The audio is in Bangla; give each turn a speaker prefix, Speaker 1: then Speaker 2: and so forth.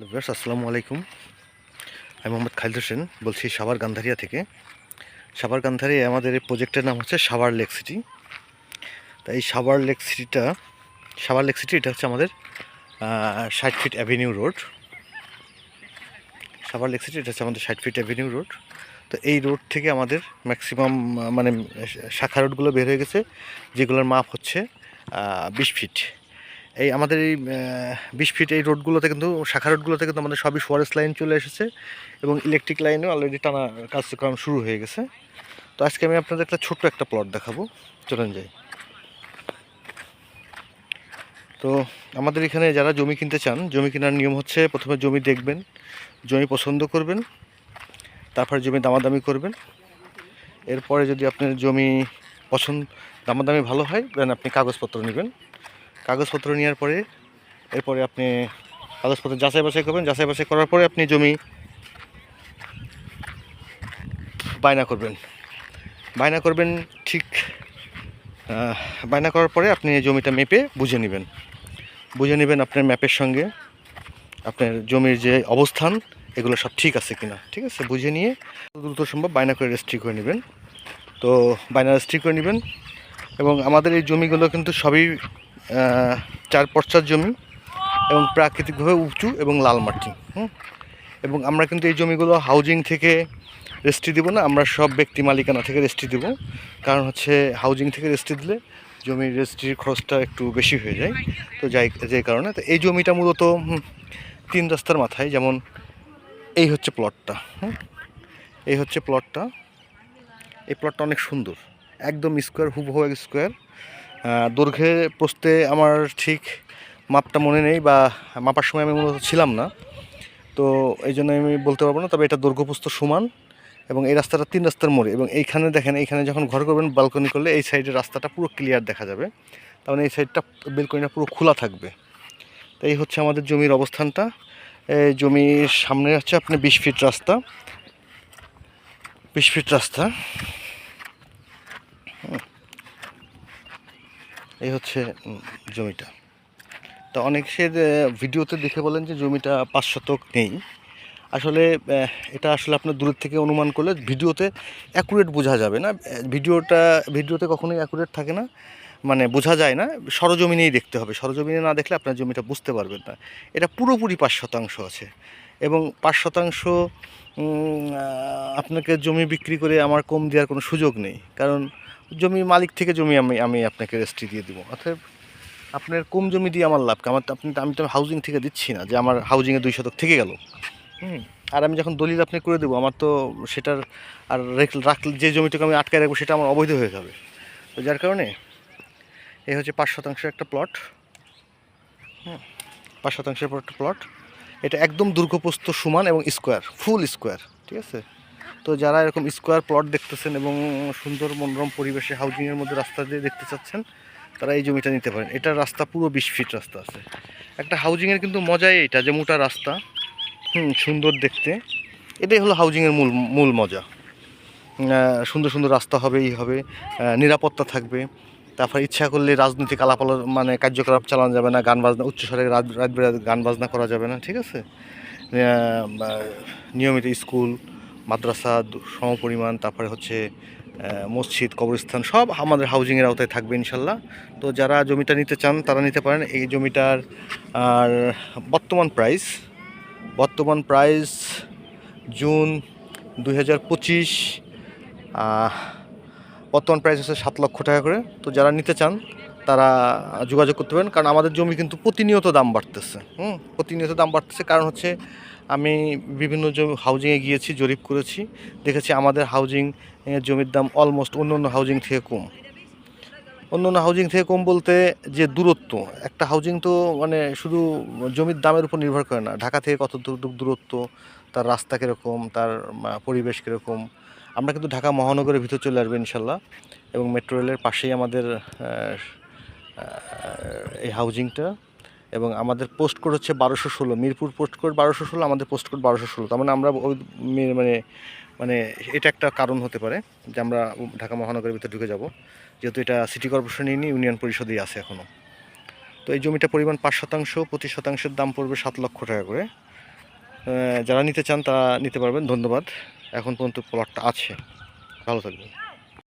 Speaker 1: ভিউয়ার্স, আসসালামু আলাইকুম। আমি মোহাম্মদ খালিদ হোসেন, বলছি সাভার গান্ধারিয়া থেকে। সাভার গান্ধারিয়া আমাদের এই প্রজেক্টের নাম হচ্ছে সাভার লেক সিটি। তা এই সাভার লেক সিটিটা, সাভার লেক সিটি এটা হচ্ছে আমাদের ষাট feet avenue road. Savar lake city এটা হচ্ছে আমাদের ষাট ফিট অ্যাভিনিউ রোড। তো এই রোড থেকে আমাদের ম্যাক্সিমাম মানে শাখা রোডগুলো বের হয়ে গেছে, যেগুলোর মাপ হচ্ছে বিশ ফিট। এই আমাদের এই বিশ ফিট এই রোডগুলোতে কিন্তু, শাখা রোডগুলোতে কিন্তু আমাদের সবই ফরেস্ট লাইন চলে এসেছে এবং ইলেকট্রিক লাইনও অলরেডি টানা কার্যক্রম শুরু হয়ে গেছে। তো আজকে আমি আপনাদের একটা ছোট্ট একটা প্লট দেখাবো। চলেন যাই। তো আমাদের এখানে যারা জমি কিনতে চান, জমি কেনার নিয়ম হচ্ছে প্রথমে জমি দেখবেন, জমি পছন্দ করবেন, তারপরে জমি দামাদামি করবেন। এরপরে যদি আপনার জমি পছন্দ, দামাদামি ভালো হয় দেন আপনি কাগজপত্র নেবেন। কাগজপত্র নেওয়ার পরে, এরপরে আপনি কাগজপত্র যাচাই বাছাই করবেন। যাচাই বাছাই করার পরে আপনি জমি বায়না করবেন। বায়না করবেন ঠিক বায়না করার পরে আপনি জমিটা মেপে বুঝে নেবেন। বুঝে নেবেন আপনার ম্যাপের সঙ্গে আপনার জমির যে অবস্থান, এগুলো সব ঠিক আছে কিনা। ঠিক আছে? বুঝে নিয়ে দ্রুত সম্ভব বায়না করে রেজিস্ট্রি করে নেবেন। তো বায়না রেজিস্ট্রি করে নেবেন। এবং আমাদের এই জমিগুলো কিন্তু সবই চার পশ্চাৎ জমি এবং প্রাকৃতিকভাবে উঁচু এবং লাল মাটি, হুম? এবং আমরা কিন্তু এই জমিগুলো হাউজিং থেকে রেস্ট্রি দিব না, আমরা সব ব্যক্তি মালিকানা থেকে রেস্ট্রি দিব। কারণ হচ্ছে হাউজিং থেকে রেস্ট্রি দিলে জমির রেজিস্ট্রির খরচটা একটু বেশি হয়ে যায়। তো যাই, যে কারণে তো এই জমিটা মূলত তিন রাস্তার মাথায়। যেমন এই হচ্ছে প্লটটা হুম? এই হচ্ছে প্লটটা এই প্লটটা অনেক সুন্দর, একদম স্কোয়ার হুবহু এক স্কোয়ার দৈর্ঘ্যে প্রস্তে আমার ঠিক মাপটা মনে নেই বা মাপার সময় আমি মূলত ছিলাম না। তো এই জন্য আমি বলতে পারব না, তবে এটা দৈর্ঘ্যপ্রস্ত সমান এবং এই রাস্তাটা তিন রাস্তার মোড়ে এবং এইখানে দেখেন, এইখানে যখন ঘর করবেন বালকনি করলে এই সাইডের রাস্তাটা পুরো ক্লিয়ার দেখা যাবে। তার মানে এই সাইডটা বেলকনিটা পুরো খোলা থাকবে। তো এই হচ্ছে আমাদের জমির অবস্থানটা। এই জমির সামনে হচ্ছে আপনি বিশ ফিট রাস্তা। বিশ ফিট রাস্তা। এই হচ্ছে জমিটা। তো অনেকের আহ, ভিডিওতে দেখে বলেন যে জমিটা পাঁচ শতক নেই। আসলে এটা আসলে আপনার দূরের থেকে অনুমান করলে ভিডিওতে অ্যাকুরেট বোঝা যাবে না। ভিডিওটা ভিডিওতে কখনোই অ্যাকুরেট থাকে না। মানে বোঝা যায় না সরজমিনেই দেখতে হবে। সরজমিনে না দেখলে আপনার জমিটা বুঝতে পারবেন না। এটা পুরোপুরি পাঁচ শতাংশ আছে। এবং পাঁচ শতাংশ আপনাকে জমি বিক্রি করে আমার কম দেওয়ার কোনো সুযোগ নেই। কারণ জমি মালিক থেকে জমি আমি আমি আপনাকে রেস্ট্রি দিয়ে দিব। অতএব আপনার কম জমি দিয়ে আমার লাভ? আমার আপনি, আমি তো হাউজিং থেকে দিচ্ছি না, যে আমার হাউজিংয়ে দুই শতক থেকে গেল। হুম? আর আমি যখন দলিল আপনি করে দেবো, আমার তো সেটার আর রেখ- রাখলে যে জমিটুকু আমি আটকায় রাখব, সেটা আমার অবৈধ হয়ে যাবে। তো যার কারণে এই হচ্ছে পাঁচ শতাংশের একটা প্লট হুম? পাঁচ শতাংশের একটা প্লট এটা একদম দুর্গপ্রস্ত সমান এবং স্কোয়ার ফুল স্কোয়ার ঠিক আছে? তো যারা এরকম স্কোয়ার প্লট দেখতেছেন এবং সুন্দর মনোরম পরিবেশে হাউজিংয়ের মধ্যে রাস্তা দিয়ে দেখতে চাচ্ছেন, তারা এই জমিটা নিতে পারেন। এটার রাস্তা পুরো বিশ ফিট রাস্তা আছে। একটা হাউজিংয়ের কিন্তু মজাই এটা যে মোটা রাস্তা, হুম, সুন্দর দেখতে। এটাই হলো হাউজিংয়ের মূল মূল মজা। সুন্দর সুন্দর রাস্তা হবে এই হবে নিরাপত্তা থাকবে। তারপর ইচ্ছা করলে রাজনৈতিক আলাপ আলো- মানে কার্যকলাপ চালানো যাবে না, গান বাজনা উচ্চস্বরে রাত রাত গান বাজনা করা যাবে না, ঠিক আছে? নিয়মিত স্কুল মাদ্রাসা সমপরিমাণ, তারপরে হচ্ছে মসজিদ, কবরস্থান, সব আমাদের হাউজিংয়ের আওতায় থাকবে ইনশাল্লাহ। তো যারা জমিটা নিতে চান, তারা নিতে পারেন। এই জমিটার, আর বর্তমান প্রাইস বর্তমান প্রাইস জুন দুই হাজার পঁচিশ বর্তমান প্রাইস হচ্ছে সাত লক্ষ টাকা করে। তো যারা নিতে চান, তারা যোগাযোগ করতে পারেন। কারণ আমাদের জমি কিন্তু প্রতিনিয়ত দাম বাড়তেছে। হুম, প্রতিনিয়ত দাম বাড়তেছে। কারণ হচ্ছে আমি বিভিন্ন জমি হাউজিংয়ে গিয়েছি, জরিপ করেছি। দেখেছি আমাদের হাউজিং জমির দাম অলমোস্ট অন্য অন্য হাউজিং থেকে কম। অন্য অন্য হাউজিং থেকে কম বলতে যে দূরত্ব, একটা হাউজিং তো মানে শুধু জমির দামের উপর নির্ভর করে না। ঢাকা থেকে কত দূর, দূর- দূরত্ব, তার রাস্তা কীরকম, তার পরিবেশ কীরকম। আমরা কিন্তু ঢাকা মহানগরের ভিতর চলে আসব ইনশাল্লাহ। এবং মেট্রো রেলের পাশেই আমাদের এই হাউজিংটা এবং আমাদের পোস্ট কোড হচ্ছে বারোশো ষোলো। মিরপুর পোস্ট কোড বারোশো ষোলো, আমাদের পোস্ট কোড বারোশো ষোলো। তার মানে আমরা ওই মানে মানে এটা একটা কারণ হতে পারে যে আমরা ঢাকা মহানগরের ভিতরে ঢুকে যাব। যেহেতু এটা সিটি কর্পোরেশনই নিয়ে ইউনিয়ন পরিষদেই আছে এখনও তো এই জমিটা পরিমাণ পাঁচ শতাংশ, পঁচিশ শতাংশের দাম পড়বে সাত লক্ষ টাকা করে। যারা নিতে চান তারা নিতে পারবেন, ধন্যবাদ। এখন পর্যন্ত প্লটটা আছে। ভালো থাকবেন।